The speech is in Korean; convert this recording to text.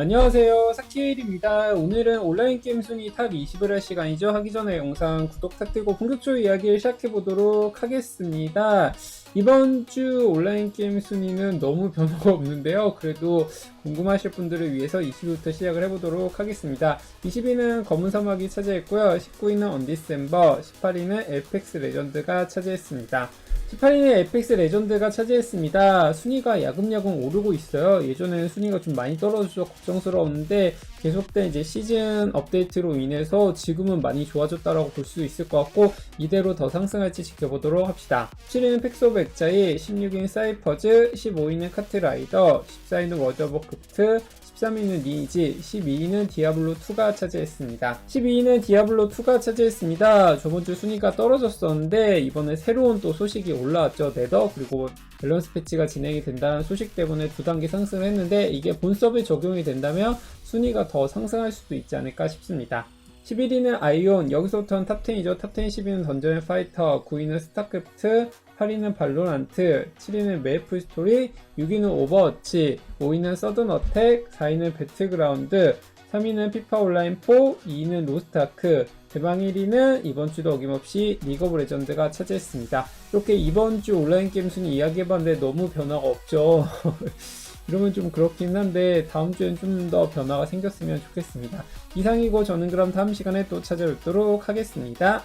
안녕하세요. 사키엘입니다. 오늘은 온라인 게임 순위 탑 20을 할 시간이죠. 하기 전에 영상 구독 부탁드리고 본격적으로 이야기를 시작해 보도록 하겠습니다. 이번 주 온라인 게임 순위는 너무 변화가 없는데요. 그래도 궁금하실 분들을 위해서 20위부터 시작을 해보도록 하겠습니다. 20위는 검은 사막이 차지했고요. 19위는 언디셈버 18위는 에펙스 레전드가 차지했습니다 18위는 에펙스 레전드가 차지했습니다. 순위가 야금야금 오르고 있어요. 예전에는 순위가 좀 많이 떨어져서 걱정스러웠는데 계속된 이제 시즌 업데이트로 인해서 지금은 많이 좋아졌다라고 볼 수 있을 것 같고 이대로 더 상승할지 지켜보도록 합시다. 7위는 팩스 오브 액자이, 16위는 사이퍼즈, 15위는 카트라이더, 14위는 워드 오브 크프트, 13위는 리니지, 12위는 디아블로2가 차지했습니다. 12위는 디아블로2가 차지했습니다. 저번주 순위가 떨어졌었는데, 이번에 새로운 또 소식이 올라왔죠. 네더, 그리고 밸런스 패치가 진행이 된다는 소식 때문에 두 단계 상승을 했는데, 이게 본 서브에 적용이 된다면 순위가 더 상승할 수도 있지 않을까 싶습니다. 11위는 아이온, 여기서부터는 탑10이죠. 탑10, 10위는 던전 앤 파이터, 9위는 스타크래프트, 8위는 발로란트, 7위는 메이플 스토리, 6위는 오버워치, 5위는 서든 어택, 4위는 배틀그라운드, 3위는 피파 온라인 4, 2위는 로스트아크, 대방 1위는 이번 주도 어김없이 리그 오브 레전드가 차지했습니다. 이렇게 이번 주 온라인 게임 순위 이야기해봤는데 너무 변화가 없죠. 이러면 좀 그렇긴 한데 다음 주엔 좀 더 변화가 생겼으면 좋겠습니다. 이상이고 저는 그럼 다음 시간에 또 찾아뵙도록 하겠습니다.